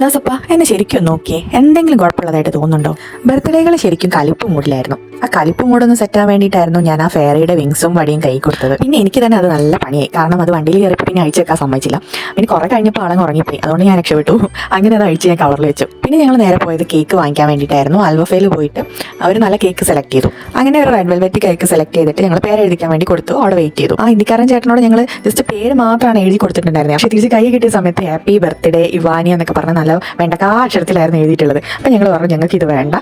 ദാസപ്പ എന്നെ ശരിക്കും നോക്കിയേ. എന്തെങ്കിലും കുഴപ്പമുള്ളതായിട്ട് തോന്നുന്നുണ്ടോ? ബർത്ത്ഡേകൾ ശരിക്കും കലിപ്പ് മൂഡിലായിരുന്നു ആ കലിപ്പ് മൂടൊന്ന് സെറ്റ് ആവാൻ വേണ്ടിയിട്ടായിരുന്നു ഞാൻ ആ ഫെയറിയുടെ വിങ്സും വടിയും കൈ കൊടുത്തത്. പിന്നെ എനിക്ക് തന്നെ അത് നല്ല പണിയായി. കാരണം അത് വണ്ടിയിൽ കയറിയപ്പോൾ പിന്നെ അഴിച്ചു വെക്കാൻ സമ്മതിച്ചില്ല. പിന്നെ കുറെ കഴിഞ്ഞപ്പോൾ ആളെ ഉറങ്ങിപ്പോയി. അതുകൊണ്ട് ഞാൻ രക്ഷപ്പെട്ടു. അങ്ങനെ അത് അഴിച്ച് ഞാൻ കവറിൽ വെച്ചു. പിന്നെ ഞങ്ങൾ നേരെ പോയത് കേക്ക് വാങ്ങിക്കാൻ വേണ്ടിയിട്ടായിരുന്നു. അൽവഫയിൽ പോയിട്ട് അവർ നല്ല കേക്ക് സെലക്ട് ചെയ്തു. അങ്ങനെ ഒരു റെഡ് വെൽവെറ്റ് കേക്ക് സെലക്ട് ചെയ്തിട്ട് ഞങ്ങൾ പേര് എഴുതിക്കാൻ വേണ്ടി കൊടുത്തു. അവിടെ വെയിറ്റ് ചെയ്തു. ആ ഇന്ത്യക്കാരൻ ചേട്ടനോട് ഞങ്ങൾ ജസ്റ്റ് പേര് മാത്രമാണ് എഴുതി കൊടുത്തിട്ടുണ്ടായിരുന്നത് പക്ഷേ തിരിച്ച് കൈ കിട്ടിയ സമയത്ത് ഹാപ്പി ബർത്ത്ഡേ ഇവാനി എന്നൊക്കെ പറഞ്ഞ നല്ല വേണ്ട കാ അക്ഷരത്തിലായിരുന്നു എഴുതിയിട്ടുള്ളത്. അപ്പം ഞങ്ങൾ പറഞ്ഞു ഞങ്ങൾക്ക് ഇത് വേണ്ട.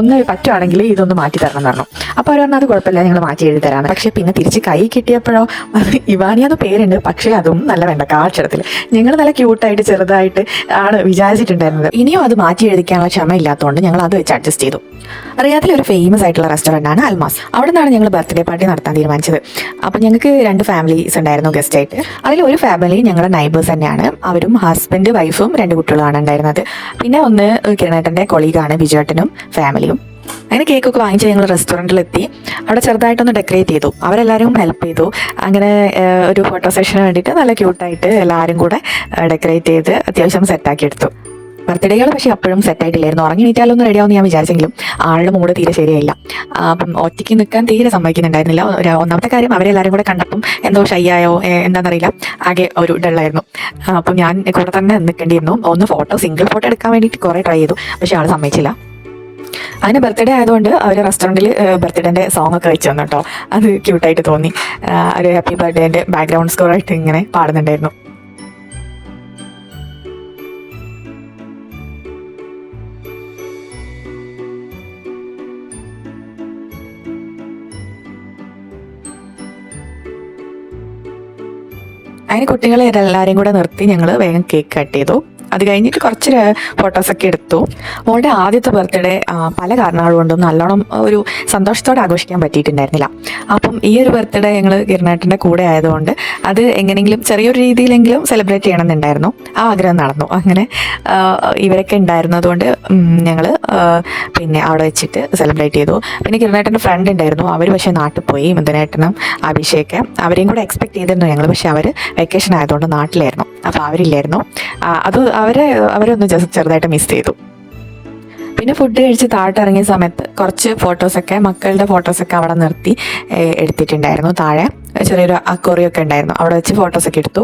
ഒന്ന് പറ്റുവാണെങ്കിൽ ഇതൊന്ന് മാറ്റി തരണം എന്ന് പറഞ്ഞു. അപ്പോൾ അവർ പറഞ്ഞു അത് കുഴപ്പമില്ല നിങ്ങൾ മാറ്റി എഴുതി തരാം പക്ഷേ പിന്നെ തിരിച്ച് കൈ കിട്ടിയപ്പോഴോ അത് ഇവാനി എന്ന പേരുണ്ട് പക്ഷേ അതും നല്ല വേണ്ട കാക്ഷരത്തിൽ ഞങ്ങൾ നല്ല ക്യൂട്ടായിട്ട് ചെറുതായിട്ട് ആണ് വിചാരിച്ചിട്ടുണ്ടായിരുന്നത്. ഇനിയും അത് മാറ്റി എഴുതിക്കാനുള്ള ക്ഷമ ഇല്ലാത്തതുകൊണ്ട് ഞങ്ങൾ അത് വെച്ച് അഡ്ജസ്റ്റ് ചെയ്തു. റിയാദിലെ ഒരു ഫേമസ് ആയിട്ടുള്ള റെസ്റ്റോറന്റ് ആണ് അൽമാസ്. അവിടെ നിന്നാണ് ഞങ്ങൾ ബർത്ത്ഡേ പാർട്ടി നടത്താൻ തീരുമാനിച്ചത്. അപ്പോൾ ഞങ്ങൾക്ക് രണ്ട് ഫാമിലീസ് ഉണ്ടായിരുന്നു ഗസ്റ്റ് ആയിട്ട്. അതിൽ ഒരു ഫാമിലി ഞങ്ങളുടെ നൈബേഴ്സ് തന്നെയാണ്. അവരും ഹസ്ബൻഡ് വൈഫും രണ്ട് കുട്ടികളുമാണ് ഉണ്ടായിരുന്നത്. പിന്നെ ഒന്ന് കിരണേട്ടന്റെ കൊളീഗാണ് ബിജുവേട്ടനും ഫാമിലിയും അങ്ങനെ കേക്കൊക്കെ വാങ്ങിച്ച് ഞങ്ങൾ റെസ്റ്റോറന്റിലെത്തി. അവിടെ ചെറുതായിട്ടൊന്ന് ഡെക്കറേറ്റ് ചെയ്തു. അവരെല്ലാവരും ഹെൽപ്പ് ചെയ്തു. അങ്ങനെ ഒരു ഫോട്ടോ സെഷന് വേണ്ടിയിട്ട് നല്ല ക്യൂട്ടായിട്ട് എല്ലാവരും കൂടെ ഡെക്കറേറ്റ് ചെയ്ത് അത്യാവശ്യം സെറ്റാക്കി എടുത്തു. ബർത്ത്ഡേകൾ പക്ഷേ അപ്പോഴും സെറ്റ് ആയിട്ടില്ലായിരുന്നു. ഉറങ്ങി നീറ്റാലൊന്നും റെഡിയാവുമെന്ന് ഞാൻ വിചാരിച്ചെങ്കിലും ആളുടെ മൂട് തീരെ ശരിയായില്ല. അപ്പം ഒറ്റയ്ക്ക് നിൽക്കാൻ തീരെ സമ്മതിക്കുന്നുണ്ടായിരുന്നില്ല. ഒന്നാമത്തെ കാര്യം അവരെല്ലാവരും കൂടെ കണ്ടപ്പം എന്തോ ഷയ്യായോ എന്താണെന്നറിയില്ല ആകെ ഒരു ഡള്ളായിരുന്നു. അപ്പം ഞാൻ കൂടെ തന്നെ നിൽക്കേണ്ടിയിരുന്നു. ഒന്ന് ഫോട്ടോ സിംഗിൾ ഫോട്ടോ എടുക്കാൻ വേണ്ടിയിട്ട് കുറേ ട്രൈ ചെയ്തു. പക്ഷേ ആൾ സമ്മതിച്ചില്ല. അതിന് ബർത്ത്ഡേ ആയതുകൊണ്ട് അവർ റെസ്റ്റോറന്റിൽ ബർത്ത്ഡേന്റെ സോങ് ഒക്കെ വെച്ച് തന്നു അത് ക്യൂട്ടായിട്ട് തോന്നി. ഒരു ഹാപ്പി ബർത്ത്ഡേന്റെ ബാക്ക്ഗ്രൗണ്ട് സ്കോർ ആയിട്ട് ഇങ്ങനെ പാടുന്നുണ്ടായിരുന്നു. അതിന് കുട്ടികളെ എല്ലാവരെയും കൂടെ നിർത്തി ഞങ്ങൾ വേഗം കേക്ക് കട്ട് ചെയ്തു. അത് കഴിഞ്ഞിട്ട് കുറച്ച് ഫോട്ടോസൊക്കെ എടുത്തു. മോളുടെ ആദ്യത്തെ ബർത്ത്ഡേ പല കാരണങ്ങൾ കൊണ്ടും നല്ലോണം ഒരു സന്തോഷത്തോടെ ആഘോഷിക്കാൻ പറ്റിയിട്ടുണ്ടായിരുന്നില്ല. അപ്പം ഈ ഒരു ബർത്ത്ഡേ ഞങ്ങൾ കിരണേട്ടന്റെ കൂടെ ആയതുകൊണ്ട് അത് എങ്ങനെയെങ്കിലും ചെറിയൊരു രീതിയിലെങ്കിലും സെലിബ്രേറ്റ് ചെയ്യണമെന്നുണ്ടായിരുന്നു. ആ ആഗ്രഹം നടന്നു. അങ്ങനെ ഇവരൊക്കെ ഉണ്ടായിരുന്നതുകൊണ്ട് ഞങ്ങൾ പിന്നെ അവിടെ വെച്ചിട്ട് സെലിബ്രേറ്റ് ചെയ്തു. പിന്നെ കിരണേട്ടന്റെ ഫ്രണ്ട് ഉണ്ടായിരുന്നു. അവർ പക്ഷേ നാട്ടിൽ പോയി മുന്തനേട്ടനും അഭിഷേക് അവരെയും കൂടെ എക്സ്പെക്ട് ചെയ്തിരുന്നു ഞങ്ങൾ പക്ഷേ അവർ വെക്കേഷൻ ആയതുകൊണ്ട് നാട്ടിലായിരുന്നു. അപ്പോൾ അവരില്ലായിരുന്നു. അത് അവരെ അവരൊന്ന് ജസ്റ്റ് ചെറുതായിട്ട് മിസ് ചെയ്തു. പിന്നെ ഫുഡ് കഴിച്ച് താഴ്ത്തിറങ്ങിയ ഇറങ്ങിയ സമയത്ത് കുറച്ച് ഫോട്ടോസൊക്കെ മക്കളുടെ ഫോട്ടോസൊക്കെ അവിടെ നിർത്തി എടുത്തിട്ടുണ്ടായിരുന്നു. താഴെ ചെറിയൊരു അക്കോറിയൊക്കെ ഉണ്ടായിരുന്നു. അവിടെ വെച്ച് ഫോട്ടോസൊക്കെ എടുത്തു.